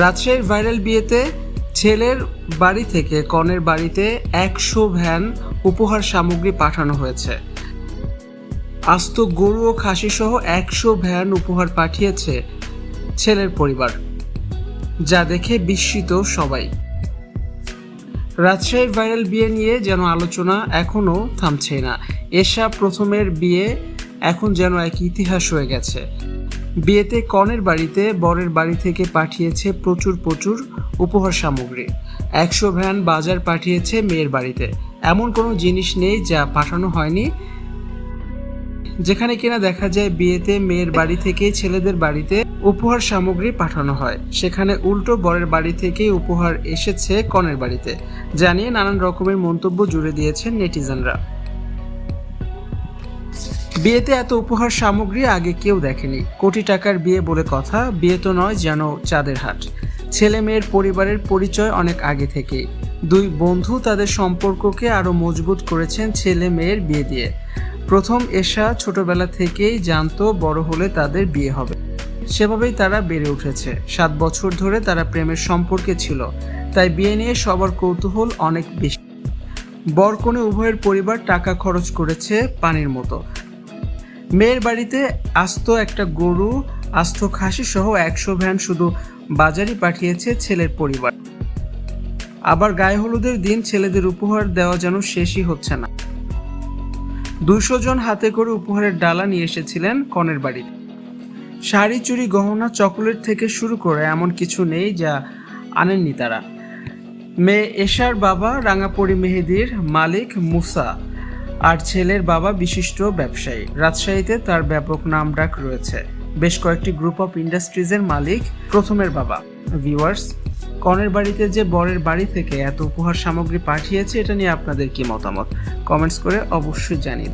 রাজশাহীর ভাইরাল বিয়েতে ছেলের বাড়ি থেকে কনের বাড়িতে একশো ভ্যান উপহার সামগ্রী পাঠানো হয়েছে। আস্ত গরু ও খাসি সহ একশো ভ্যান উপহার পাঠিয়েছে ছেলের পরিবার, যা দেখে বিস্মিত সবাই। রাজশাহীর ভাইরাল বিয়ে নিয়ে যেন আলোচনা এখনও থামছে না। এশা প্রথমের বিয়ে এখন যেন এক ইতিহাস হয়ে গেছে। বিয়েতে কনের বাড়িতে বরের বাড়ি থেকে পাঠিয়েছে প্রচুর প্রচুর উপহার সামগ্রী। একশো ভ্যান বাজার পাঠিয়েছে মেয়ের বাড়িতে। এমন কোনো জিনিস নেই যা পাঠানো হয়নি। যেখানে কিনা দেখা যায় বিয়েতে মেয়ের বাড়ি থেকে ছেলেদের বাড়িতে উপহার সামগ্রী পাঠানো হয়। সেখানে উল্টো বরের বাড়ি থেকেই উপহার এসেছে কনের বাড়িতে, জানিয়ে নানান রকমের মন্তব্য জুড়ে দিয়েছেন নেটিজেনরা। বিয়েতে এত উপহার সামগ্রী আগে কেউ দেখেনি। কোটি টাকার বিয়ে বলে কথা, বিয়ে তো নয় যেন চাঁদের হাট। ছেলে মেয়ের পরিবারের পরিচয় অনেক আগে থেকেই। দুই বন্ধু তাদের সম্পর্ককে আরও মজবুত করেছেন ছেলে মেয়ের বিয়ে দিয়ে। প্রথম এশা ছোটবেলা থেকেই জানতো বড় হলে তাদের বিয়ে হবে। সেভাবেই তারা বেড়ে উঠেছে। সাত বছর ধরে তারা প্রেমের সম্পর্কে ছিল, তাই বিয়ে নিয়ে সবার কৌতূহল অনেক বেশি। বরকনে উভয়ের পরিবার টাকা খরচ করেছে পানির মতো। মেয়ের বাড়িতে আস্ত একটা গরু, আস্ত খাসি সহ একশো ভ্যান শুধু বাজারই পাঠিয়েছে ছেলের পরিবার। আবার গায়ে হলুদের দিন ছেলেদের উপহার দেওয়া যেন শেষই হচ্ছে না। দুশো জন হাতে করে উপহারের ডালা নিয়ে এসেছিলেন কনের বাড়িতে। শাড়ি চুরি গহনা, চকোলেট থেকে শুরু করে এমন কিছু নেই যা আনেননি তারা। মেয়ে এশার বাবা, রাঙাপড়ি মেহেদির মালিক মুসা আর ছেলের বাবা বিশিষ্ট ব্যবসায়ী। রাজশাহীতে তার ব্যাপক নামডাক রয়েছে। বেশ কয়েকটি গ্রুপ অফ ইন্ডাস্ট্রিজের মালিক প্রথমের বাবা। ভিউয়ার্স কনের বাড়িতে যে বরের বাড়ি থেকে এত উপহার সামগ্রী পাঠিয়েছে, এটা নিয়ে আপনাদের কি মতামত? কমেন্টস করে অবশ্যই জানিয়ে